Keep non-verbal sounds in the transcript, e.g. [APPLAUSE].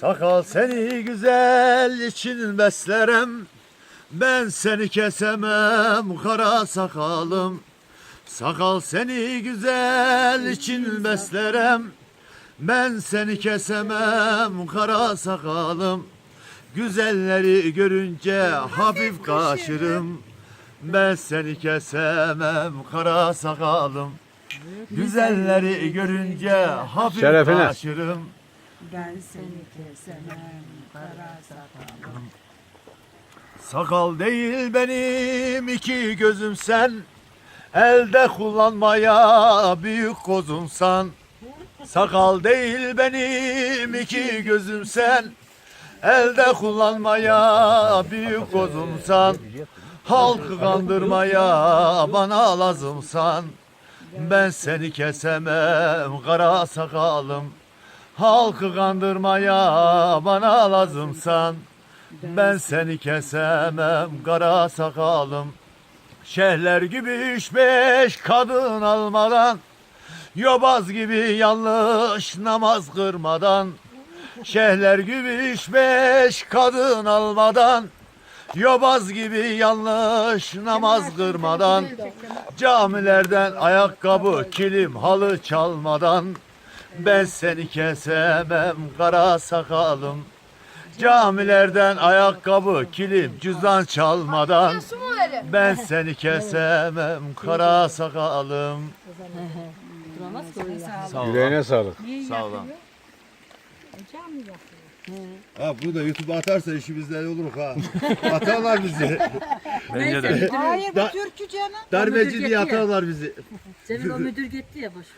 Sakal seni güzel için beslerim Ben seni kesemem kara sakalım. Sakal seni güzel için beslerim Ben seni kesemem kara sakalım. Güzelleri görünce hafif kaşırım. Ben seni kesemem kara sakalım. Güzelleri görünce hafif Şerefine. kaşırım Ben seni kesemem kara sakalım. Sakal. değil benim iki gözüm sen. Elde kullanmaya büyük kozumsan Sakal değil benim iki gözüm sen. Elde kullanmaya büyük kozumsan Halkı kandırmaya bana lazımsan Ben seni kesemem kara sakalım Halkı kandırmaya bana lazımsan ben seni kesemem kara sakalım. Şehler gibi üç beş kadın almadan Yobaz gibi yanlış namaz kırmadan Şehler gibi üç beş kadın almadan Yobaz gibi yanlış namaz kırmadan Camilerden ayakkabı, kilim, halı çalmadan Ben seni kesemem kara sakalım Camilerden ayakkabı, kilim, cüzdan çalmadan Ben seni kesemem kara sakalım Yüreğine sağlık. Sağ olun. Ha bunu da YouTube'a atarsa işimizden olur ha. [LAUGHS] Atarlar bizi. Bence de. Hayır Da- bu türkü canım. Darbeci diye atarlar bizi. Senin o müdür gitti ya boş ver.